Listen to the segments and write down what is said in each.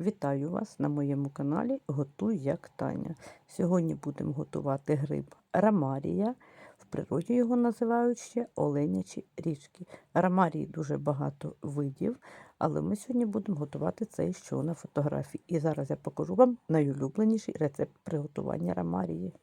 Вітаю вас на моєму каналі Готуй як Таня. Сьогодні будемо готувати гриб рамарія. В природі його називають ще оленячі річки. Рамарії дуже багато видів, але ми сьогодні будемо готувати цей, що на фотографії. І зараз я покажу вам найулюбленіший рецепт приготування рамарії.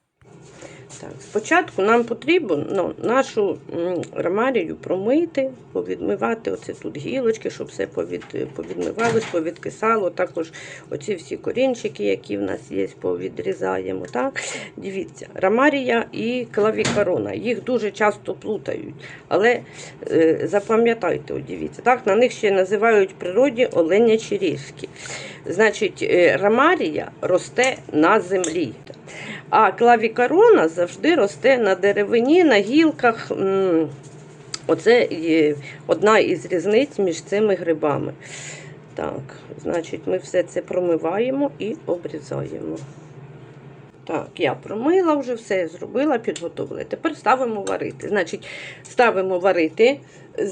Так, спочатку нам потрібно ну, нашу м, рамарію промити, повідмивати оце тут гілочки, щоб все повід, повідмивалось, повідкисало. Також оці всі корінчики, які в нас є, повідрізаємо. Так? Дивіться, рамарія і клавікарона. Їх дуже часто плутають. Але е, запам'ятайте, дивіться, так, на них ще називають в природі оленячі ріжки. Значить, е, рамарія росте на землі. А клавікарона завжди росте на деревині, на гілках. Оце є одна із різниць між цими грибами. Так, значить, ми все це промиваємо і обрізаємо. Так, я промила вже все зробила, підготовила. Тепер ставимо варити. Значить, ставимо варити,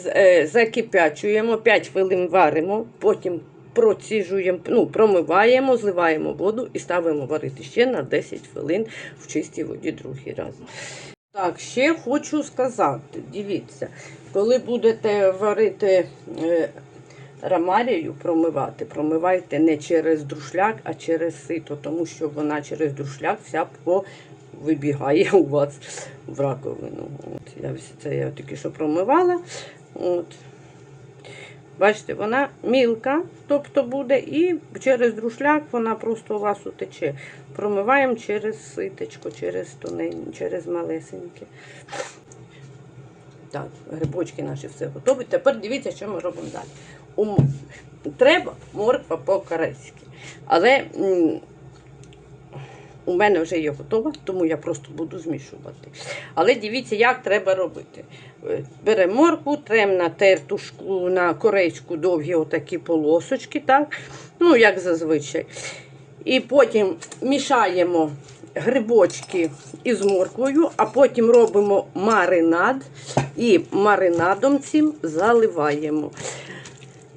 е, закипячуємо, 5 хвилин варимо, потім проціжуємо, ну, промиваємо, зливаємо воду і ставимо варити ще на 10 хвилин в чистій воді другий раз. Так, ще хочу сказати, дивіться, коли будете варити е, рамарію, промивати, промивайте не через друшляк, а через сито, тому що вона через друшляк вся вибігає у вас в раковину. От, я це я тільки що промивала. От. Бачите, вона мілка, тобто буде, і через друшляк вона просто у вас утече. Промиваємо через ситечко, через тонень, через малесеньке. Так, грибочки наші все готові. Тепер дивіться, що ми робимо далі. Треба морква по-корейськи. Але у мене вже є готова, тому я просто буду змішувати. Але дивіться, як треба робити. Е, Беремо моркву, трем на тертушку, на корейську довгі отакі полосочки, так? Ну, як зазвичай. І потім мішаємо грибочки із морквою, а потім робимо маринад і маринадом цим заливаємо.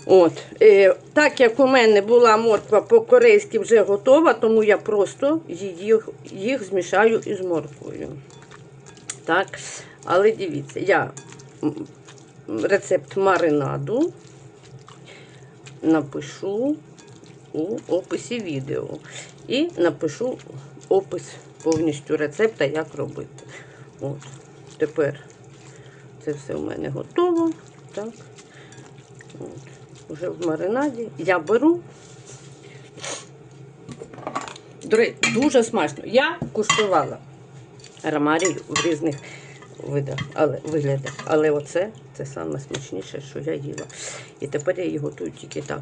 От, е, так як у мене була морква по-корейськи вже готова, тому я просто її, їх змішаю із морквою. Так, але дивіться, я рецепт маринаду напишу у описі відео. І напишу опис повністю рецепта, як робити. От, тепер це все у мене готово. Так. От. Уже в маринаді. Я беру. Дуже смачно. Я куштувала ромарію в різних видах, але, виглядах. Але оце це саме смачніше, що я їла. І тепер я її готую тільки так.